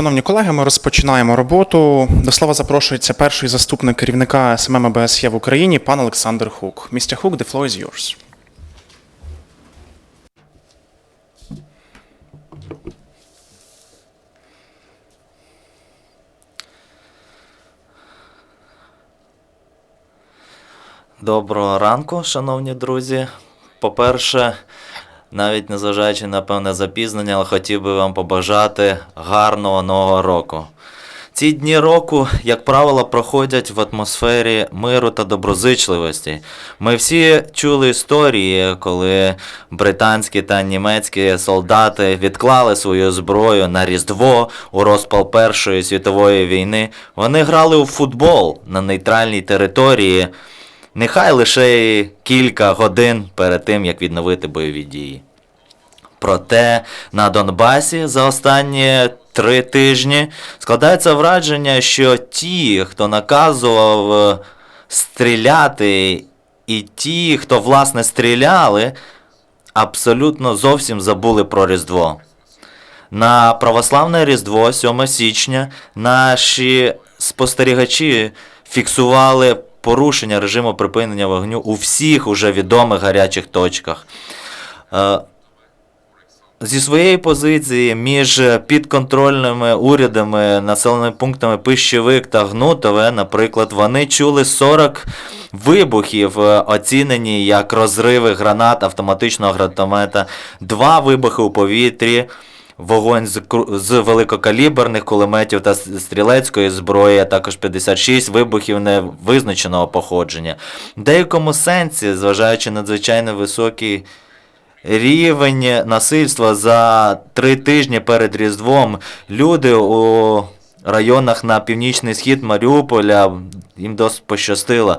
Шановні колеги, ми розпочинаємо роботу. До слова запрошується перший заступник керівника СММ АБСЄ в Україні, пан Олександр Хук. Містер Хук, the floor is yours. Доброго ранку, шановні друзі. По-перше, навіть незважаючи на певне запізнення, але хотів би вам побажати гарного нового року. Ці дні року, як правило, проходять в атмосфері миру та доброзичливості. Ми всі чули історії, коли британські та німецькі солдати відклали свою зброю на Різдво у розпал Першої світової війни. Вони грали у футбол на нейтральній території. Нехай лише кілька годин перед тим, як відновити бойові дії. Проте на Донбасі за останні три тижні складається враження, що ті, хто наказував е, стріляти, і ті, хто власне стріляли, абсолютно зовсім забули про Різдво. На православне Різдво 7 січня наші спостерігачі фіксували порушення режиму припинення вогню у всіх уже відомих гарячих точках. Е, Зі своєї позиції між підконтрольними урядами, населеними пунктами Пищевик та Гнутове, наприклад, вони чули 40 вибухів, е, оцінені як розриви гранат автоматичного гранатомета, два вибухи у повітрі, вогонь з, з великокаліберних кулеметів та стрілецької зброї, а також 56 вибухів невизначеного походження. В деякому сенсі, зважаючи на надзвичайно високий рівень насильства за три тижні перед Різдвом, люди у районах на північний схід Маріуполя їм досить пощастило.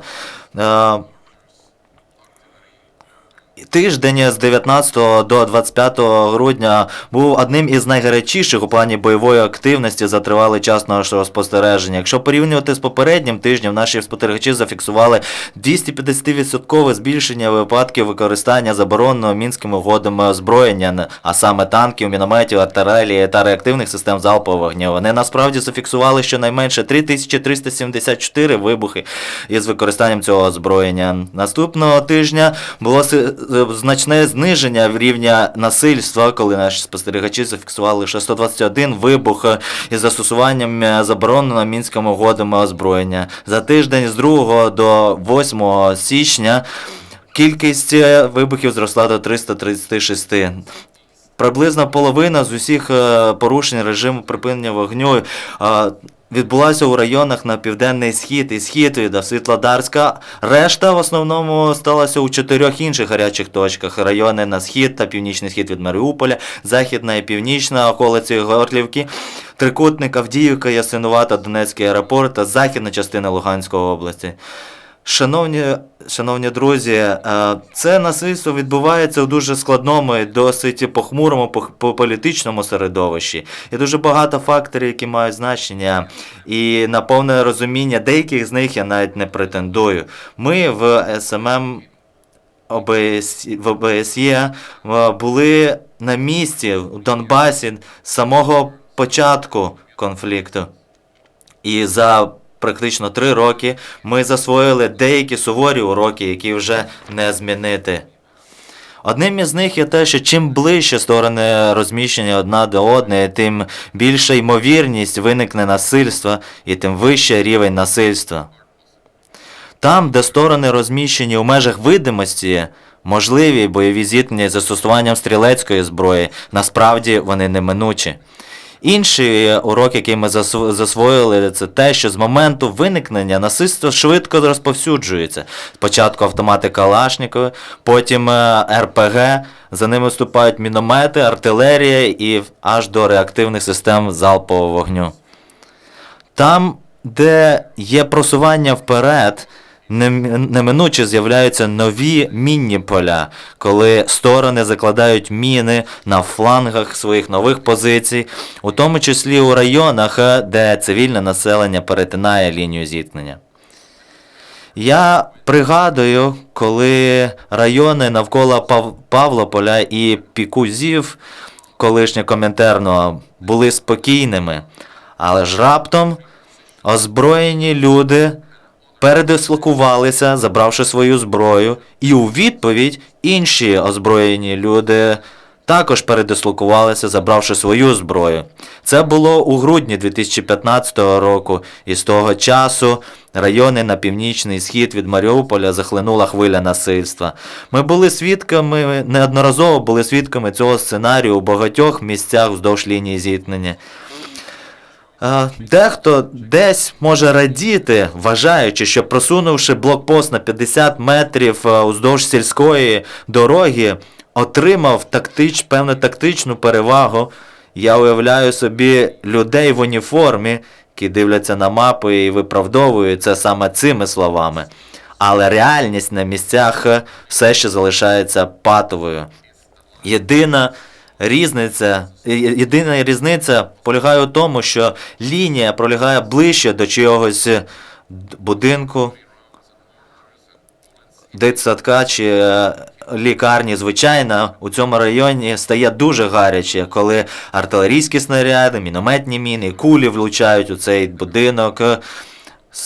Тиждень з 19 до 25 грудня був одним із найгарячіших у плані бойової активності за тривалий час нашого спостереження. Якщо порівнювати з попереднім тижнем, наші спостерігачі зафіксували 250% збільшення випадків використання забороненого мінськими угодами озброєння, а саме танків, мінометів, артилерії та реактивних систем залпового вогню. Вони насправді зафіксували щонайменше 3374 вибухи із використанням цього озброєння. Наступного тижня було значне зниження в рівня насильства, коли наші спостерігачі зафіксували лише 121 вибух із застосуванням е, забороненого мінськими угодами озброєння. За тиждень з 2 до 8 січня кількість е, вибухів зросла до 336. Приблизно половина з усіх е, порушень режиму припинення вогню е, відбулася у районах на південний схід і схід від Світлодарська. Решта в основному сталася у чотирьох інших гарячих точках: райони на схід та північний схід від Маріуполя, західна і північна околиці Горлівки, Трикутник, Авдіївка, Ясинувата, Донецький аеропорт та західна частина Луганської області. Шановні, шановні друзі, е, це насильство відбувається у дуже складному і досить похмурому по політичному середовищі. Є дуже багато факторів, які мають значення, і на повне розуміння деяких з них я навіть не претендую. Ми в СММ ОБС, в ОБСЄ е, були на місці у Донбасі з самого початку конфлікту. І за практично три роки ми засвоїли деякі суворі уроки, які вже не змінити. Одним із них є те, що чим ближче сторони розміщення одна до одної, тим більша ймовірність виникне насильства і тим вищий рівень насильства. Там, де сторони розміщені у межах видимості, можливі бойові зіткнення з застосуванням стрілецької зброї, насправді вони неминучі. Інший урок, який ми засвоїли, це те, що з моменту виникнення насильство швидко розповсюджується. Спочатку автомати Калашникова, потім е, РПГ, за ними вступають міномети, артилерія і аж до реактивних систем залпового вогню. Там, де є просування вперед, неминуче з'являються нові мінні поля, коли сторони закладають міни на флангах своїх нових позицій, у тому числі у районах, де цивільне населення перетинає лінію зіткнення. Я пригадую, коли райони навколо Пав- Павлополя і Пікузів, колишнє Комінтерно, були спокійними, Але ж раптом озброєні люди передислокувалися, забравши свою зброю, і у відповідь інші озброєні люди також передислокувалися, забравши свою зброю. Це було у грудні 2015 року, і з того часу райони на північний схід від Маріуполя захлинула хвиля насильства. Ми були свідками, неодноразово були свідками цього сценарію у багатьох місцях вздовж лінії зіткнення. Дехто десь може радіти, вважаючи, що просунувши блокпост на 50 метрів е, уздовж сільської дороги, отримав тактич, певну тактичну перевагу. Я уявляю собі людей в уніформі, які дивляться на мапи і виправдовують це саме цими словами. Але реальність на місцях е, все ще залишається патовою. Єдина різниця, єдина різниця полягає у тому, що лінія пролягає ближче до чогось будинку, дитсадка чи е, лікарні. Звичайно, у цьому районі стає дуже гаряче, коли артилерійські снаряди, мінометні міни, кулі влучають у цей будинок, е,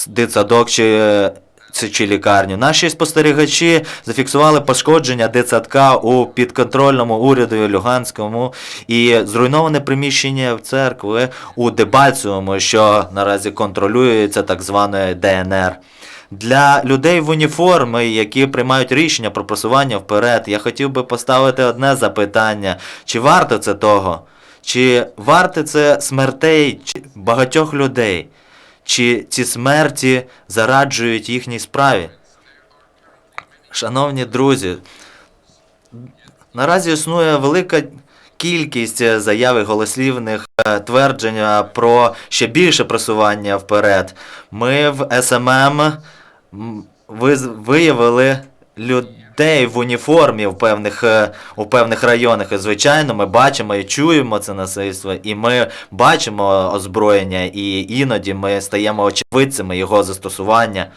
дитсадок чи. Чи лікарню. Наші спостерігачі зафіксували пошкодження дитсадка у підконтрольному урядові Люганському і зруйноване приміщення в церкви у Дебальцевому, що наразі контролюється так званою ДНР. Для людей в уніформі, які приймають рішення про просування вперед, я хотів би поставити одне запитання: чи варто це того? Чи варте це смертей багатьох людей? Чи ці смерті зараджують їхній справі? Шановні друзі, наразі існує велика кількість заяв і голослівних е, тверджень про ще більше просування вперед. Ми в СММ виявили людей в уніформі в певних, е, у певних районах. І, звичайно, ми бачимо і чуємо це насильство, і ми бачимо озброєння, і іноді ми стаємо очевидцями його застосування.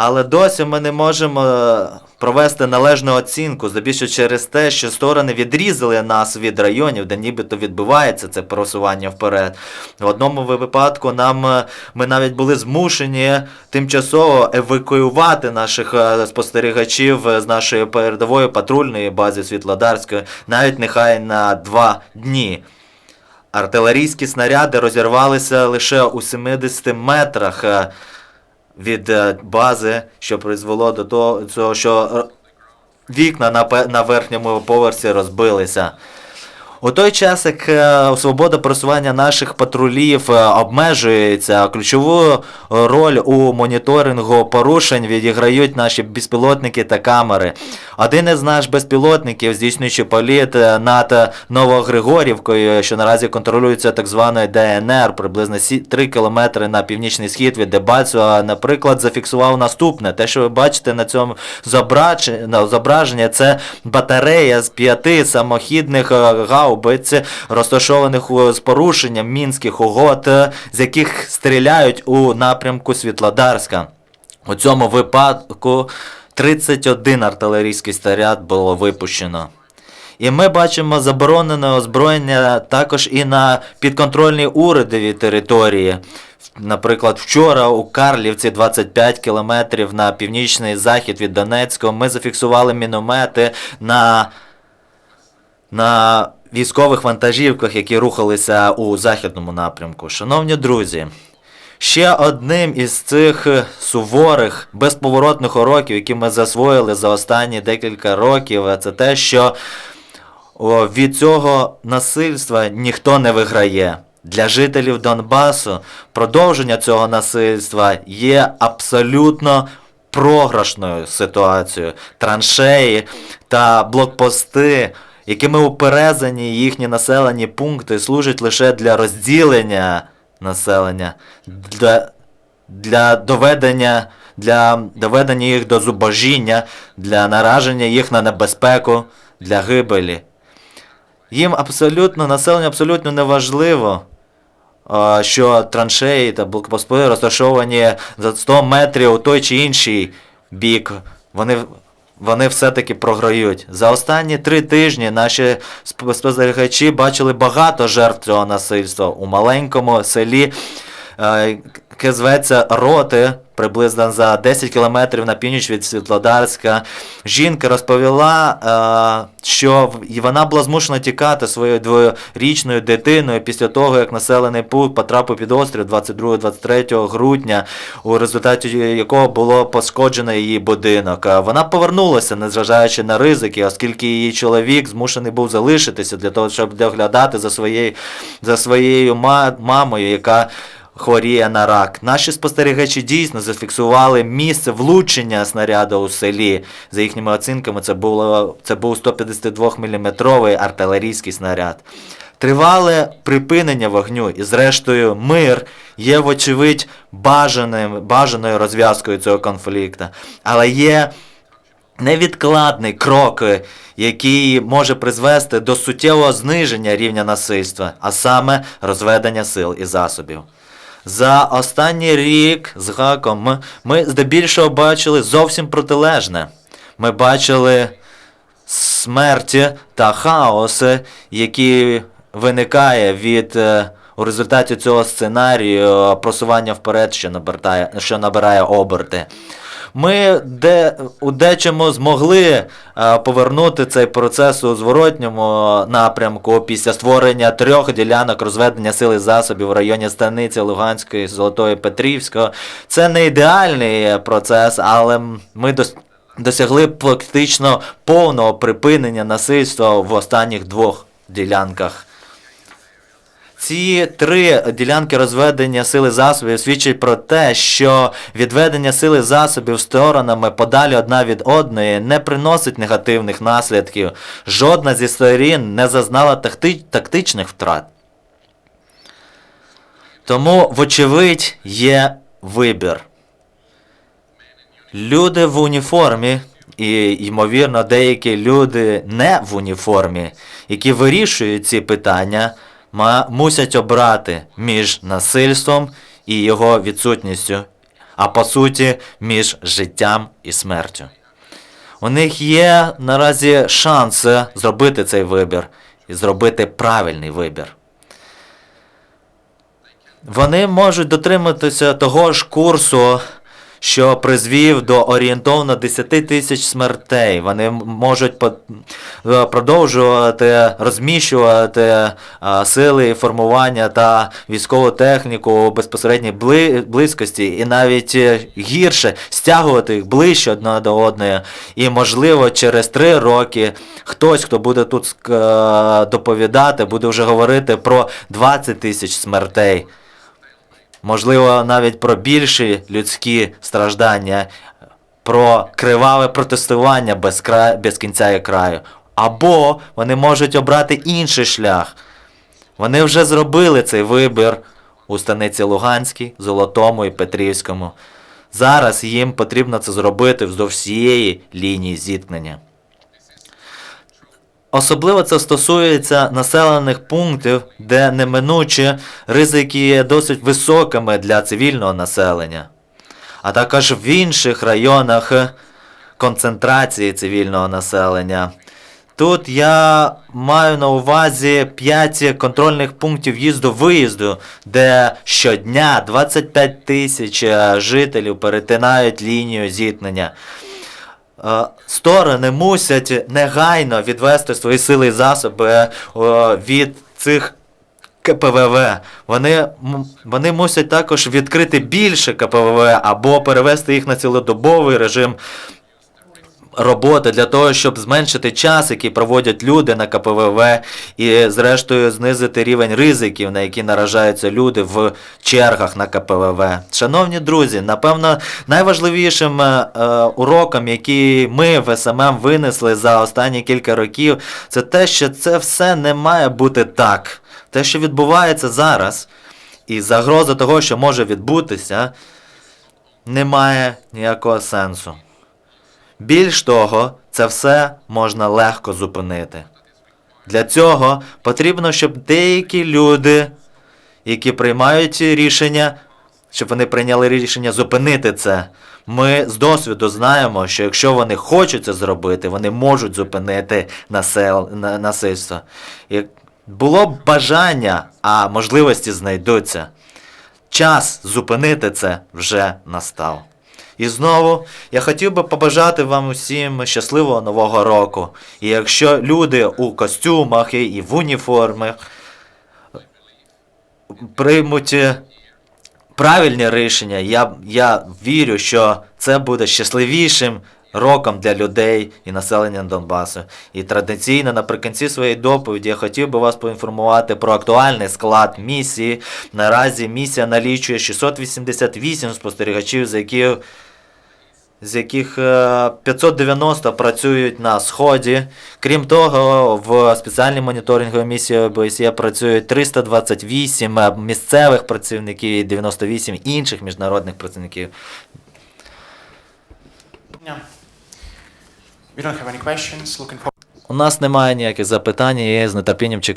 Але досі ми не можемо е, провести належну оцінку, здебільшого через те, що сторони відрізали нас від районів, де нібито відбувається це просування вперед. В одному випадку нам е, ми навіть були змушені тимчасово евакуювати наших е, спостерігачів з нашої передової патрульної бази Світлодарської, навіть нехай на два дні. Артилерійські снаряди розірвалися лише у 70 метрах від е, бази, що призвело до того, що вікна на верхньому поверсі розбилися. У той час, як е, свобода просування наших патрулів е, обмежується, ключову роль у моніторингу порушень відіграють наші безпілотники та камери. Один із наших безпілотників, здійснюючи політ е, над Новогригорівкою, що наразі контролюється так званою ДНР, приблизно 3 кілометри на північний схід від Дебальцева, наприклад, зафіксував наступне. Те, що ви бачите на цьому зображенні, це батарея з п'яти самохідних е, гаубиць, розташованих з порушенням мінських угод, е, з яких стріляють у напрямку Світлодарська. У цьому випадку 31 артилерійський снаряд було випущено. І ми бачимо заборонене озброєння також і на підконтрольній урядовій території. Наприклад, вчора у Карлівці 25 кілометрів на північний захід від Донецького ми зафіксували міномети на, на військових вантажівках, які рухалися у західному напрямку. Шановні друзі, Ще одним із цих е, суворих, безповоротних уроків, які ми засвоїли за останні декілька років, е, це те, що від цього насильства ніхто не виграє. Для жителів Донбасу продовження цього насильства є абсолютно програшною ситуацією. Траншеї та блокпости, якими уперезані їхні населені пункти, служать лише для розділення населення, для, для доведення. Для доведення їх до зубожіння, для нараження їх на небезпеку, для гибелі. Їм абсолютно, населенню абсолютно не важливо, що траншеї та блокпости розташовані за 100 метрів у той чи інший бік. Вони вони все-таки програють. За останні три тижні наші сп- спостерігачі бачили багато жертв цього насильства у маленькому селі, е, яке зветься Роти, приблизно за 10 кілометрів на північ від Світлодарська. Жінка розповіла, е, що вона була змушена тікати своєю дворічною дитиною після того, як населений пункт потрапив під острів 22-23 грудня, у результаті якого було пошкоджено її будинок. Е, Вона повернулася, незважаючи на ризики, оскільки її чоловік змушений був залишитися для того, щоб доглядати за своєю, за своєю мамою, яка хворіє на рак. Наші спостерігачі дійсно зафіксували місце влучення снаряду у селі. За їхніми оцінками, це, було, це був 152 мм артилерійський снаряд. Тривале припинення вогню і, зрештою, мир є, вочевидь, бажаним, бажаною розв'язкою цього конфлікту. Але є невідкладний крок, який може призвести до суттєвого зниження рівня насильства, а саме розведення сил і засобів. За останній рік з гаком ми, здебільшого бачили зовсім протилежне. Ми бачили смерті та хаос, які виникає від е, у результаті цього сценарію просування вперед, що набирає, що набирає оберти. Ми де, у дечому змогли е, повернути цей процес у зворотньому напрямку після створення трьох ділянок розведення сил і засобів в районі Станиці Луганської, Золотої Петрівського. Це не ідеальний процес, але ми дос, досягли практично повного припинення насильства в останніх двох ділянках. Ці три ділянки розведення сили засобів свідчать про те, що відведення сили засобів сторонами подалі одна від одної не приносить негативних наслідків. Жодна зі сторін не зазнала такти- тактичних втрат. Тому, вочевидь, є вибір. Люди в уніформі, і, ймовірно, деякі люди не в уніформі, які вирішують ці питання, мусять обрати між насильством і його відсутністю, а по суті, між життям і смертю. У них є наразі шанс зробити цей вибір і зробити правильний вибір. Вони можуть дотриматися того ж курсу, що призвів до орієнтовно 10 тисяч смертей. Вони можуть е, продовжувати розміщувати сили формування та військову техніку у безпосередній близькості, і навіть е, гірше стягувати їх ближче одна до одної. І, можливо, через три роки хтось, хто буде тут е, доповідати, буде вже говорити про 20 тисяч смертей. Можливо, навіть про більші людські страждання, про криваве протестування без, кра... без кінця і краю. Або вони можуть обрати інший шлях. Вони вже зробили цей вибір у станиці Луганській, Золотому і Петрівському. Зараз їм потрібно це зробити вздовж всієї лінії зіткнення. Особливо це стосується населених пунктів, де неминучі ризики є досить високими для цивільного населення, а також в інших районах концентрації цивільного населення. Тут я маю на увазі 5 контрольних пунктів в'їзду-виїзду, де щодня 25 тисяч жителів перетинають лінію зіткнення. Е, Сторони мусять негайно відвести свої сили і засоби е, від цих КПВВ. Вони, вони мусять також відкрити більше КПВВ або перевести їх на цілодобовий режим роботи для того, щоб зменшити час, який проводять люди на КПВВ, і зрештою знизити рівень ризиків, на які наражаються люди в чергах на КПВВ. Шановні друзі, напевно, найважливішим е, е, уроком, який ми в СММ винесли за останні кілька років, це те, що це все не має бути так. Те, що відбувається зараз, і загроза того, що може відбутися, не має ніякого сенсу. Більш того, це все можна легко зупинити. Для цього потрібно, щоб деякі люди, які приймають рішення, щоб вони прийняли рішення зупинити це. Ми з досвіду знаємо, що якщо вони хочуть це зробити, вони можуть зупинити насел... насильство. Як було б бажання, а можливості знайдуться. Час зупинити це вже настав. І знову я хотів би побажати вам усім щасливого нового року. І якщо люди у костюмах і- в уніформах приймуть е, правильні рішення, я, я вірю, що це буде щасливішим роком для людей і населення Донбасу. І традиційно наприкінці своєї доповіді я хотів би вас поінформувати про актуальний склад місії. Наразі місія налічує 688 спостерігачів, з яких з яких е, 590 працюють на сході. Крім того, в спеціальній моніторинговій місії ОБСЄ працюють 328 е, місцевих працівників і 98 інших міжнародних працівників. У нас немає ніяких запитань, і з нетерпінням чекаю.